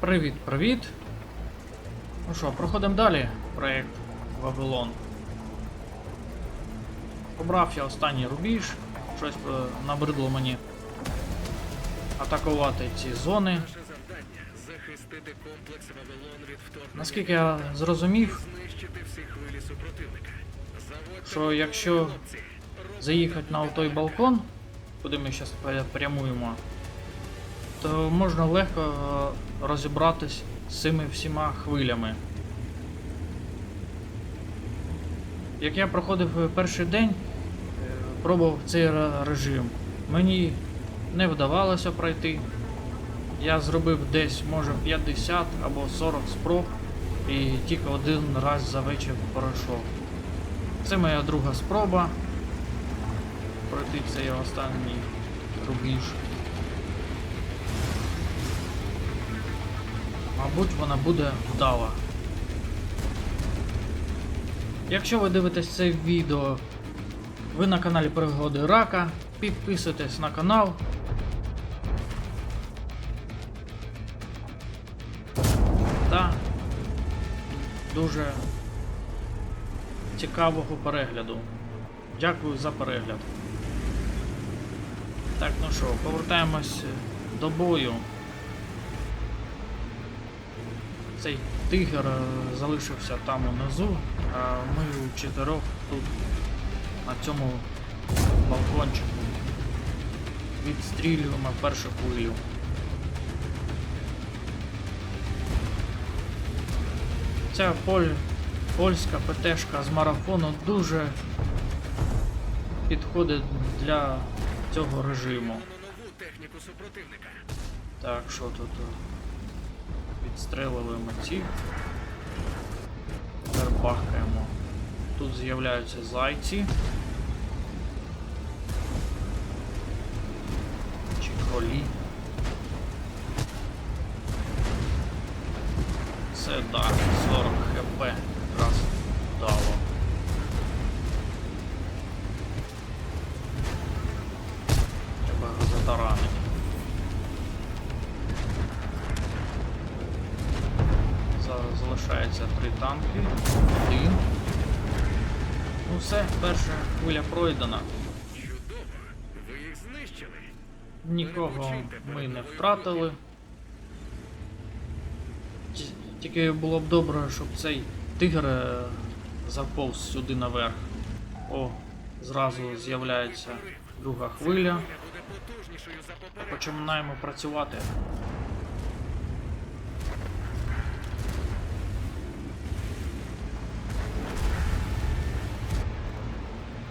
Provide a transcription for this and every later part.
Привіт-привіт. Ну що, проходимо далі проект Вавилон. Обрав я останній рубіж, щось е, набридло мені атакувати ці зони. Наскільки я зрозумів, що якщо заїхати на той балкон, куди ми зараз прямуємо, то можна легко е, розібратись з цими всіма хвилями. Як я проходив перший день, е, пробував цей режим, мені не вдавалося пройти. Я зробив десь може 50 або 40 спроб і тільки один раз за вечір пройшов. Це моя друга спроба пройти цей останній рубіж. Мабуть, вона буде вдала. Якщо ви дивитесь це відео, ви на каналі Пригоди Рака, підписуйтесь на канал. Та дуже цікавого перегляду. Дякую за перегляд. Так, ну що, повертаємось до бою. Цей тигр е, залишився там унизу, а ми у чотирьох тут на цьому балкончику відстрілюємо першу хвилю. Ця поль... польська ПТшка з марафону дуже підходить для цього режиму. Так, що тут? Е, Відстрелюємо ці. Тепер бахкаємо. Тут з'являються зайці. Чи кролі. Це да, танки. Один. Ну все, перша хвиля пройдена. Чудово. Ви їх знищили. Нікого ми не втратили. Тільки було б добре, щоб цей тигр е, заповз сюди наверх. О, зразу з'являється друга хвиля. Починаємо працювати.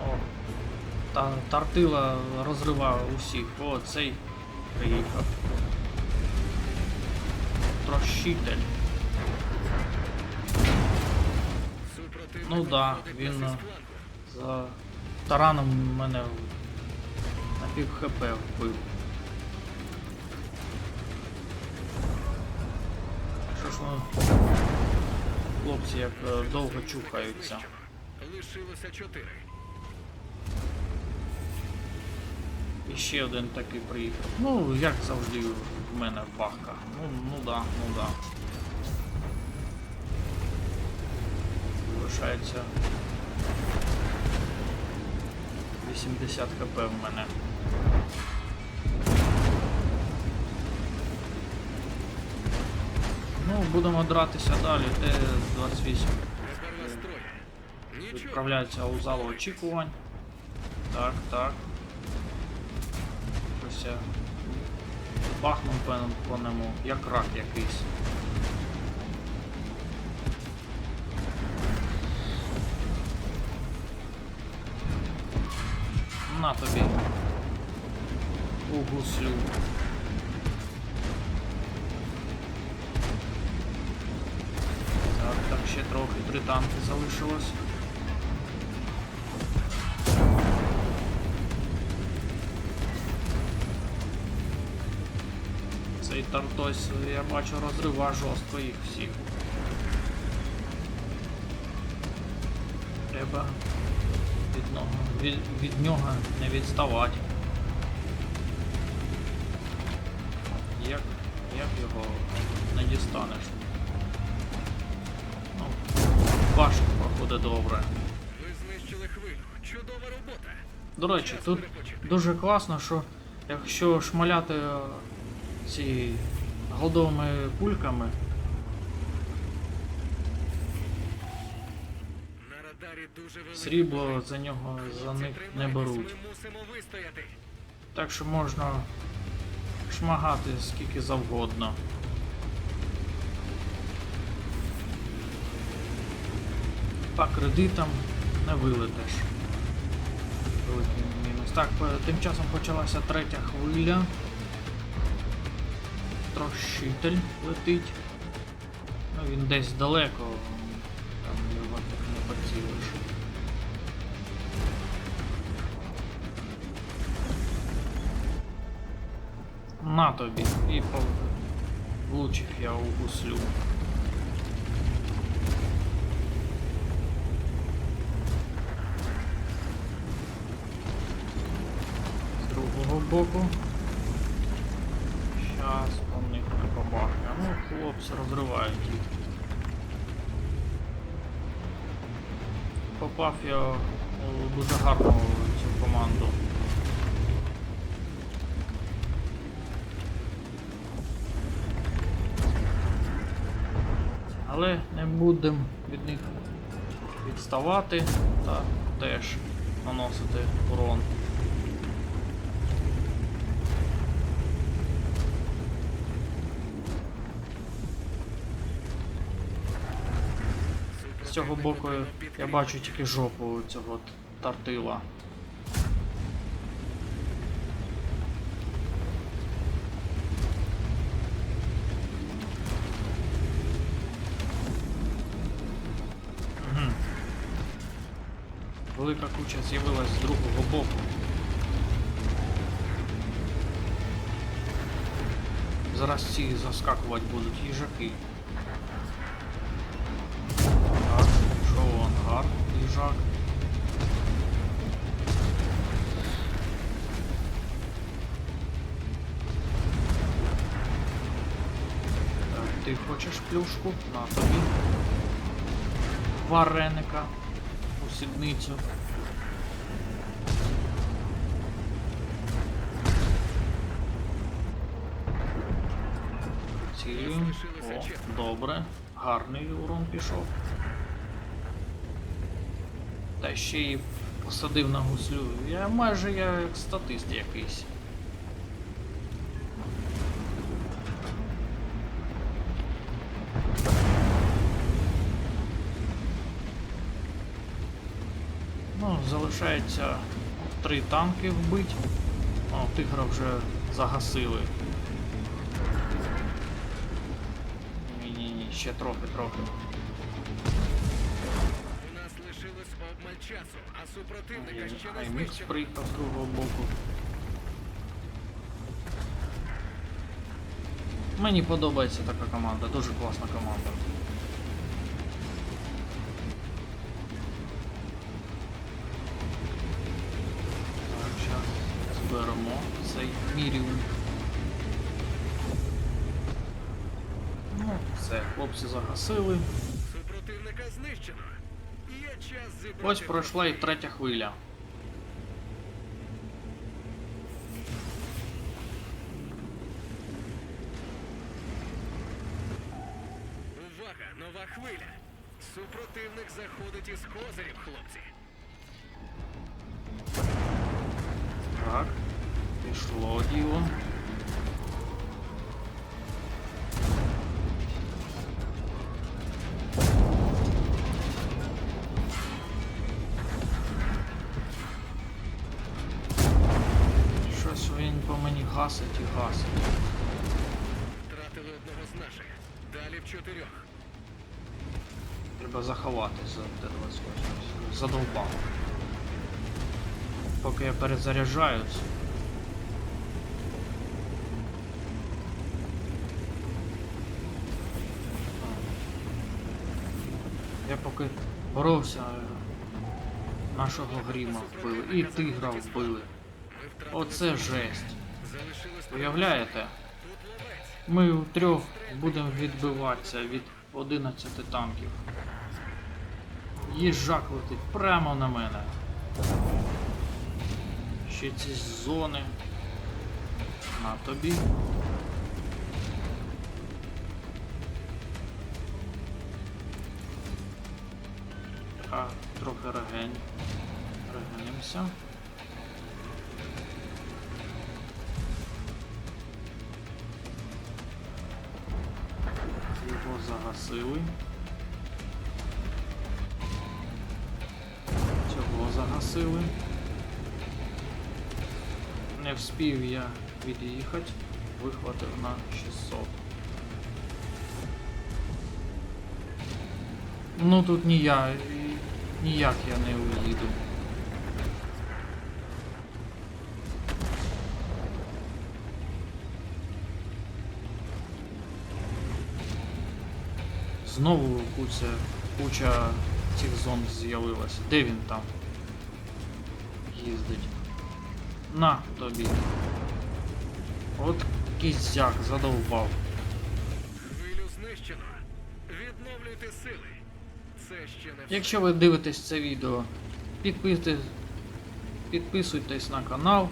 О, та тартила розриває усіх. О, цей приїхав. Трощитель. Ну да, він е, за тараном мене на пів хп вбив. Що ж ну, хлопці як е, довго чухаються. Лишилося чотири. І ще один такий приїхав. Ну, як завжди в мене бахка. Ну, ну да, ну да. Залишається 80 хп в мене. Ну, будемо дратися далі. Т-28 Тепер вас троє. Нічого. відправляється у залу очікувань. Так, так. Щось я бахнув певно по ньому, як рак якийсь. На тобі. У гуслю. Так, так, ще трохи, три танки залишилось. Цей тартось, я бачу, розрива жорстко їх всіх. Треба від нього, від, від нього не відставати. Як, як його на дістанеш. Ну, важко проходить добре. Ви знищили хвилю. Чудова робота. До речі, тут дуже класно, що якщо шмаляти ці голдовими кульками, срібло за нього за них не беруть. Так що можна шмагати скільки завгодно. По кредитам не вилетиш. Великий мінус. Так, тим часом почалася третя хвиля. Трощитель летить. Ну він десь далеко, там його так не поцілиш. На тобі. І влучив я у гуслю. З другого боку. Щас побачу. Ну, хлопці розривають їх. Попав я дуже гарну цю команду. Але не будемо від них відставати та теж наносити урон. З цього боку я бачу тільки жопу цього тартила. Велика куча з'явилась з другого боку. Зараз ці заскакувати будуть їжаки. Їжак. Так, ти хочеш плюшку? На тобі. Вареника у сідницю. Цілюємо. О, добре. Гарний урон пішов. Та ще й посадив на гуслю. Я майже я як статист якийсь. Ну, залишається три танки вбити. О, тигра вже загасили. Ні-ні-ні, ще трохи, часу, а супротивника ще не Аймікс знищено. приїхав з другого боку. Мені подобається така команда, дуже класна команда. Так, зараз зберемо цей міріум. Ну, все, хлопці загасили. Ось пройшла і третя хвиля. Увага, нова хвиля. Супротивник заходить із козирів, хлопці. Так, пішло діло. Гасить і гасить. Втратили одного з наших. Далі в чотирьох. Треба заховатись за Т-28. Задовбав. Поки я перезаряджаюсь. Я поки боровся, нашого гріма вбили. І тигра вбили. Оце жесть. Уявляєте? Ми втрьох будемо відбиватися від 11 танків. Їжак летить прямо на мене. Ще ці зони. На тобі. А, трохи реген. Регенімося. Загасили. Цього загасили. Не вспів я від'їхати, вихватив на 600. Ну тут ні я, ніяк я не уїду. Знову куча, куча цих зон з'явилася. Де він там? Їздить. На тобі. От кізяк задовбав. Хвилю знищено. Відновлюйте сили. Це ще не. Якщо ви дивитесь це відео, підписуйтесь, підписуйтесь на канал.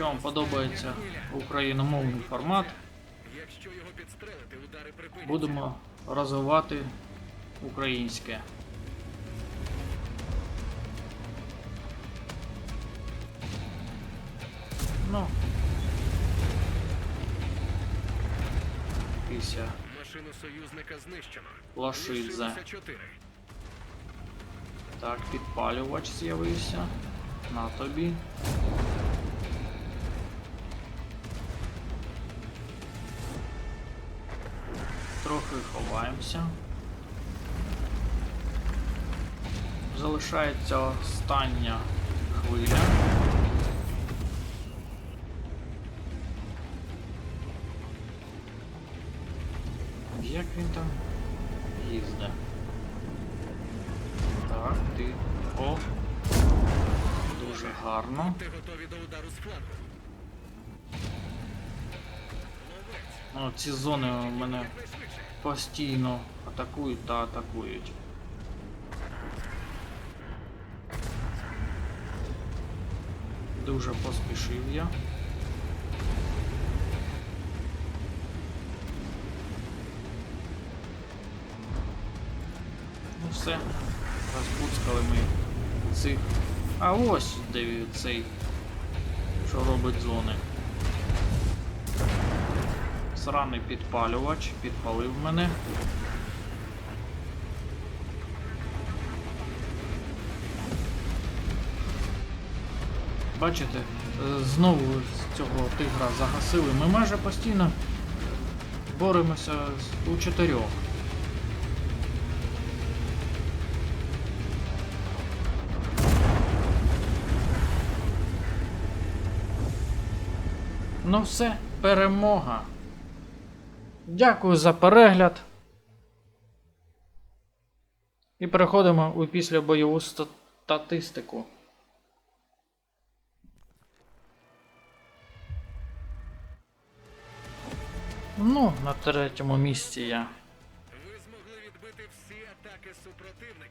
Якщо вам подобається україномовний формат, будемо розвивати українське. Ну. Пися. Машину союзника знищено. Лишилося. Так, підпалювач з'явився. На тобі. Трохи ховаємося. Залишається остання хвиля. Як він там їздить? Так, ти. О. Дуже гарно. Ти готові до удару з флангу. О, ці зони у мене постійно атакують та атакують. Дуже поспішив я. Ну все, розпуцкали ми цих. А ось де цей, що робить зони. Сраний підпалювач, підпалив мене. Бачите, е, знову з цього тигра загасили. Ми майже постійно боремося у чотирьох. Ну все, перемога. Дякую за перегляд. І переходимо у післябойову статистику. Ну, на третьому місці я. Ви змогли відбити всі атаки супротивника.